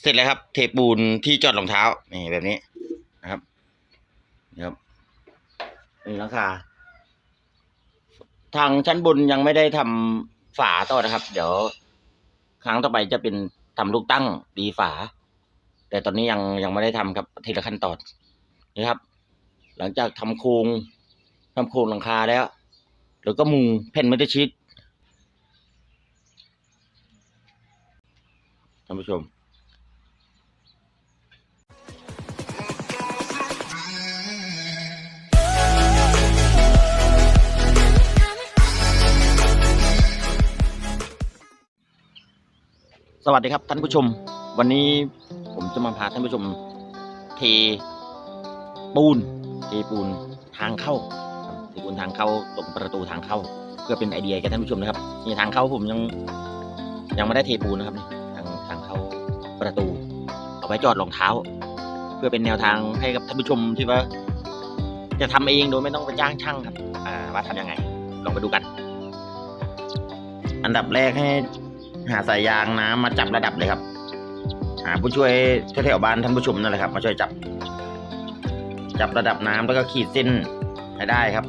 เสร็จแล้วครับ เทปูนที่จอดรองเท้านี่แบบนี้นะครับนี่ครับนี่หลังคาทางชั้นบนยังไม่ได้ทำฝาต่อนะครับ เดี๋ยวครั้งต่อไปจะเป็นทำลูกตั้งตีฝา แต่ตอนนี้ยังยังไม่ได้ทำครับทีละขั้นตอนนี่ครับ หลังจากทำโครงทำโครงหลังคาแล้วแล้วก็มุงแผ่นมทัลชีตท่านผู้ชม วัสดีครับท่านผู้ชม วันนี้ผมจะมาพาท่านผู้ชม เทปูน เทปูนทางเข้าเทปูนทางเข้าตรงประตูทางเข้า เพื่อเป็นไอเดียแก่ท่านผู้ชมนะครับนี่ทางเข้าผมยังยังไม่ได้เทปูนนะครับนี่ทางทางเข้าประตู เอาไว้จอดรองเท้า เพื่อเป็นแนวทางให้กับท่านผู้ชมที่ว่า จะทำเองโดยไม่ต้องไปจ้างช่างครับ อ่าว่าทำยังไงลองไปดูกัน อันดับแรกให้ หาสายยางน้ำมาจับระดับเลยครับ หาผู้ช่วยแถวๆบ้านท่านผู้ชมนั่นแหละครับ มาช่วยจับ จับระดับน้ำแล้วก็ขีดเส้นให้ได้ครับ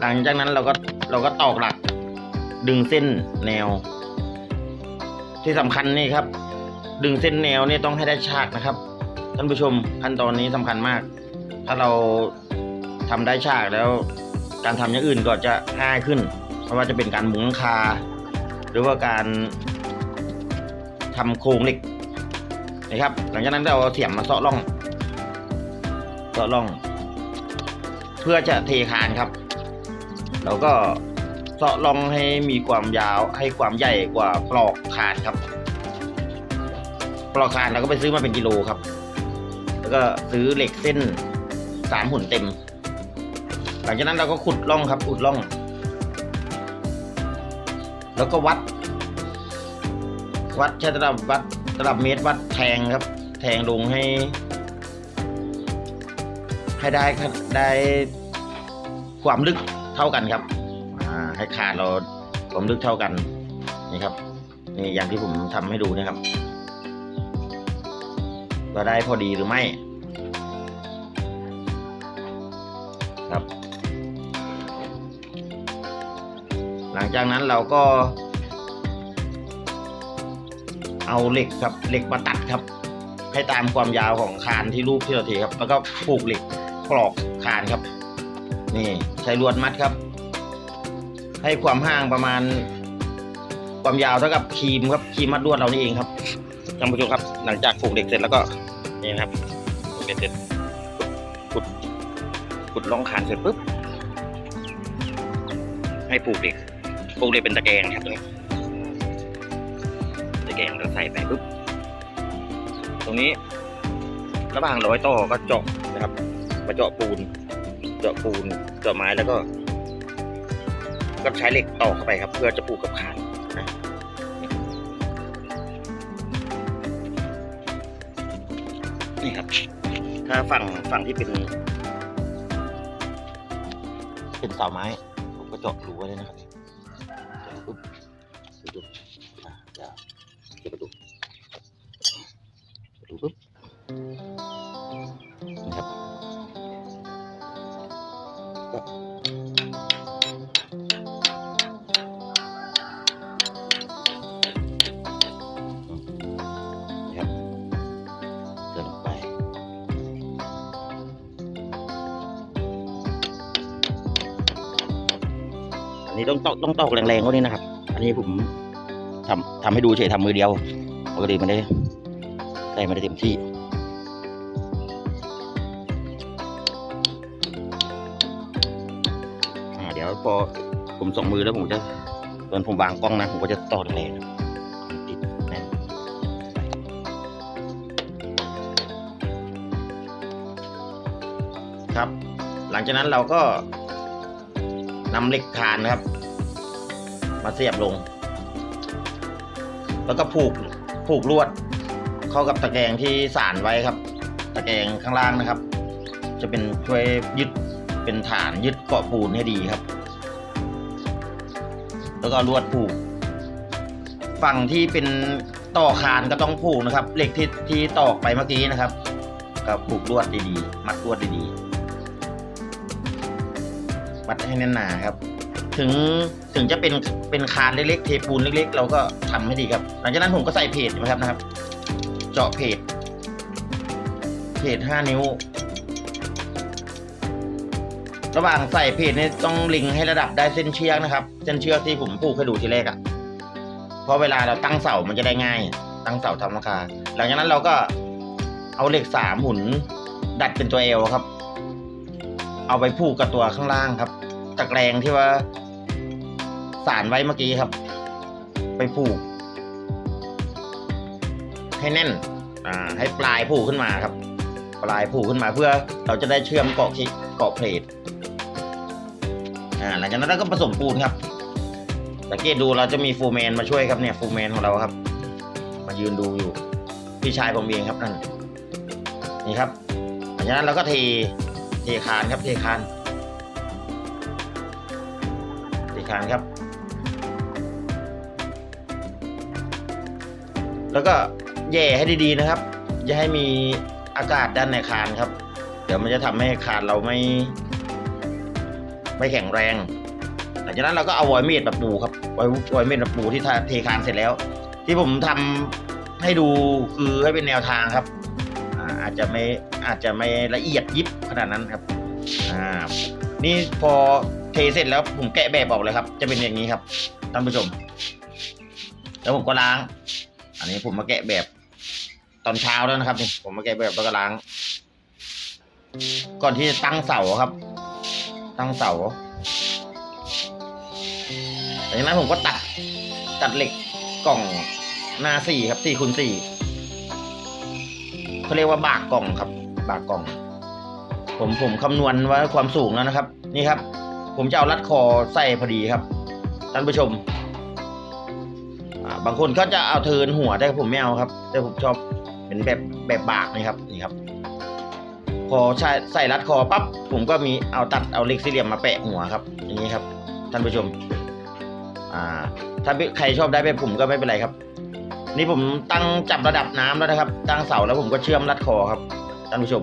หลังจากนั้นเราก็เราก็ตอกหลัก ดึงเส้นแนว ที่สำคัญนี่ครับ ดึงเส้นแนวนี่ต้องให้ได้ฉากนะครับ ท่านผู้ชมขั้นตอนนี้สำคัญมาก ถ้าเราทำได้ฉากแล้วการทำอย่างอื่นก็จะง่ายขึ้น ไม่ว่าจะเป็นการหมุนคา หรือว่าการ ทำโครงเหล็กนะครับ หลังจากนั้นเราเอาเสียมมาเสาะร่องเสาะร่อง เพื่อจะเทคานครับเราก็เสาะร่องให้มีความยาวให้ความใหญ่กว่าปลอกคานครับ ปลอกคานเราก็ไปซื้อมาเป็นกิโลครับ แล้วก็ซื้อเหล็กเส้นสามหุ่นเต็ม หลังจากนั้นเราก็ขุดร่องครับขุดร่อง แล้วก็วัด วัดใช้ระดับวัดระดับเมตรวัดแทงครับ แทงลงให้ ให้ได้ได้ความลึกเท่ากันครับให้คานเราความลึกเท่ากันนี่ครับนี่อย่างที่ผมทำให้ดูนะครับว่าได้พอดีหรือไม่ ครับ หลังจากนั้นเราก็ เอาเหล็กครับเหล็กมาตัดครับ ให้ตามความยาวของคานที่รูปที่เราเทครับ แล้วก็ผูกเหล็กกรอกคานครับ นี่ใช้ลวดมัดครับ ให้ความห่างประมาณ ความยาวเท่ากับครีมครับครีมมัดลวดเรานี่เองครับท่านผู้ชมครับ หลังจากผูกเหล็กเสร็จแล้วก็นี่นะครับผูกเหล็กเสร็จขุดขุดร่องคานเสร็จปุ๊บให้ผูกเหล็กผูกเหล็กเป็นตะแกรงครับตรงนี้ตะ แกรงเราใส่ไปปุ๊บตรงนี้ ระหว่างร้อยต่อก็เจาะนะครับ มาเจาะปูน เจาะปูนเจาะไม้แล้วก็ ก็ใช้เหล็กต่อเข้าไปครับ เพื่อจะผูกับคานนะนี่ครับ ถ้าฝั่งฝั่งที่เป็นเป็นเสาไม้ผมก็เจาะรูไว้เลยนะครับเจาะปุ๊บดูดูอะเดี๋ยว ดี๋ยวไปดูดูปุ๊บนี่ครับก็นี่ต้องตอกต้องตอกแรงๆกว่านี้นะครับ อันนี้ผม ทำทำให้ดูเฉยทำมือเดียวปกติมันได้ได้ไม่ได้เต็มที่อ่าเดี๋ยวพอผมส่งมือแล้วผมจะตอนผมวางกล้องนะ ผมก็จะต่อแรงติดแน่นครับ หลังจากนั้นเราก็นำเหล็กคานนะครับ มาเสียบลง แล้วก็ผูกผูกลวด เข้ากับตะแกรงที่สานไว้ครับ ตะแกรงข้างล่างนะครับ จะเป็นช่วยยึดเป็นฐานยึดเกาะปูนให้ดีครับ แล้วก็ลวดผูก ฝั่งที่เป็นต่อคานก็ต้องผูกนะครับเหล็กที่ที่ตอกไปเมื่อกี้นะครับก็ผูกลวดดีๆมัดลวดดีๆมัดให้แน่นหนาครับ ถึงถึงจะเป็นเป็นคานเล็กๆ เทปูนเล็ก ๆ เราก็ทำให้ดีครับ หลังจากนั้นผมก็ใส่เพจนะครับนะครับ เจาะเพจเพจห้านิ้ว ระหว่างใส่เพจนี่ต้องลิงให้ระดับได้เส้นเชือกนะครับ เส้นเชือกที่ผมผูกให้ดูทีแรกอะ่ะเพราะเวลาเราตั้งเสามันจะได้ง่าย ตั้งเสาทำราคา หลังจากนั้นเราก็เอาเหล็กสามหมุนดัดเป็นตัวเอวครับ เอาไปผูกกับตัวข้างล่างครับตะแกรงที่ว่า สารไว้เมื่อกี้ครับ ไปผูก ให้แน่น อ่า ให้ปลายผูกขึ้นมาครับ ปลายผูกขึ้นมาเพื่อเราจะได้เชื่อมเกาะคิเกาะเพลทอ่าหลังจากนั้นเราก็ผสมปูนครับสังเกตดูเราจะมีฟูแมนมาช่วยครับเนี่ยฟูแมนของเราครับ มายืนดูอยู่ พี่ชายผมเองครับนั่นนี่ครับหลังจากนั้นเราก็เทเทคานครับเทคานเทคานครับ แล้วก็แย่ให้ดีๆนะครับ อย่าให้มีอากาศด้านในคานครับ เดี๋ยวมันจะทำให้คานเราไม่ ไม่แข็งแรง หลังจากนั้นเราก็เอาวอยเมดมาปูครับวอยวอยเมดมาปูที่ทาเทคานเสร็จแล้ว ที่ผมทำให้ดูคือให้เป็นแนวทางครับอาอาจจะไม่อาจจะไม่ละเอียดยิบขนาดนั้นครับอ่านี่พอเทเสร็จแล้วผมแกะแบบออกเลยครับ จะเป็นอย่างนี้ครับท่านผู้ชม แล้วผมก็ล้าง อันนี้ผมมาแกะแบบตอนเช้าแล้วนะครับนี่ผมมาแกะแบบแล้วก็ล้าง ก่อนที่จะตั้งเสาครับ ตั้งเสาหลังจากนั้นผมก็ตัดตัดเหล็กกล่องหน้าสี่ครับสี่คูณสี่เขาเรียกว่าบากกล่องครับ บากกล่อง ผมผมคำนวณว่าความสูงแล้วนะครับ นี่ครับ ผมจะเอารัดคอใส่พอดีครับท่านผู้ชม บางคนก็จะเอาเทินหัวแต่ผมไม่เอาครับ แต่ผมชอบเป็นแบบแบบบากนี่ครับนี่ครับ พอใช้ใส่รัดคอปั๊บผมก็มีเอาตัดเอาเหล็กสี่เหลี่ยมมาแปะหัวครับอย่างนี้ครับ ท่านผู้ชม อ่า ถ้าใครชอบได้แบบผมก็ไม่เป็นไรครับ นี่ผมตั้งจับระดับน้ำแล้วนะครับ ตั้งเสาแล้วผมก็เชื่อมรัดคอครับ ท่านผู้ชม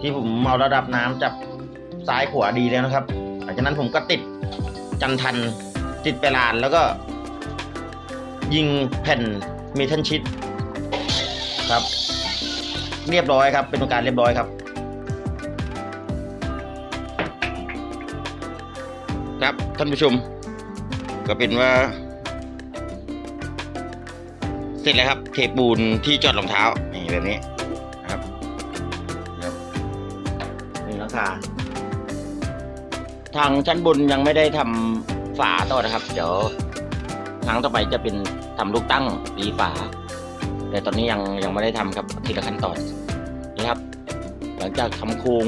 ที่ผมเอาระดับน้ำจับซ้ายขวาดีแล้วนะครับหลังจากนั้นผมก็ติด จันทันติดเปลานแล้วก็ ยิงแผ่นเมทัลชิดครับ เรียบร้อยครับ เป็นการเรียบร้อยครับ ครับท่านผู้ชม ก็เป็นว่า เสร็จแล้วครับ เทปูนที่จอดรองเท้านี่แบบนี้นะครับนี่หลังคา ทางชั้นบนยังไม่ได้ทำฝาต่อนะครับ เดี๋ยวครั้งต่อไปจะเป็นทำลูกตั้งปีฝา แต่ตอนนี้ยังยังไม่ได้ทำครับทีละขั้นตอนนี่ครับ หลังจากทำโครง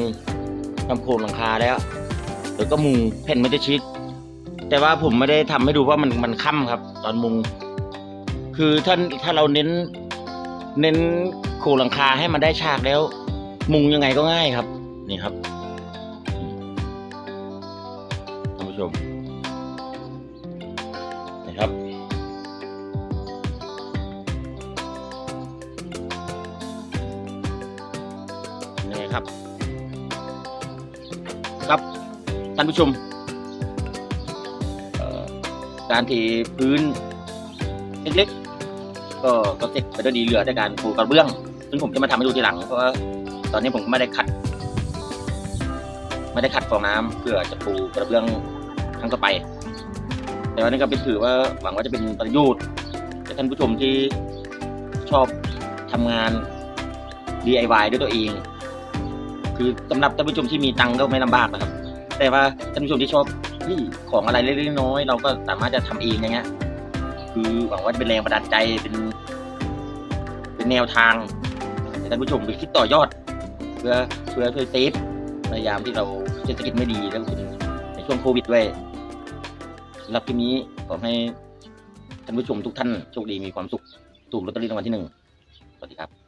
ทำโครงหลังคาแล้วเดี๋ยวก็มุงแผ่นมันจะชิด แต่ว่าผมไม่ได้ทำให้ดูว่ามันมันค่ำครับ ตอนมุง คือถ้าถ้าเราเน้น เน้นโครงหลังคาให้มันได้ฉากแล้ว มุงยังไงก็ง่ายครับ นี่ครับ ผู้ชมนะครับ นี่ครับ ครับท่านผู้ชม การเทพื้นเล็กๆ ก็ก็เสร็จไปด้วยดีเหลือแต่การปูกระเบื้อง ซึ่งผมจะมาทำให้ดูทีหลัง เพราะว่าตอนนี้ผมไม่ได้ขัด ไม่ได้ขัดฟองน้ำเพื่อจะปูกระเบื้อง ครั้งต่อไป แต่วันนี้ก็เป็นถือว่าหวังว่าจะเป็นประโยชน์กับท่านผู้ชมที่ชอบทำงาน DIY ด้วยตัวเอง คือสำหรับท่านผู้ชมที่มีตังก็ไม่ลำบากนะครับ แต่ว่าท่านผู้ชมที่ชอบเฮ้ยของอะไรเล็กๆน้อยๆเราก็สามารถจะทำเองอย่างเงี้ยคือหวังว่าจะเป็นแรงบันดาลใจเป็น เป็นแนวทางให้ท่านผู้ชมไปคิดต่อยอด เพื่อเพื่อช่วยเซฟในยามที่เราเศรษฐกิจไม่ดีแล้วเป็นใน ช่วงโควิดด้วยสำหรับคลิปนี้ขอให้ท่านผู้ชมทุกท่านโชคดีมีความสุขถูกลอตเตอรี่รางวัลที่หนึ่งสวัสดีครับ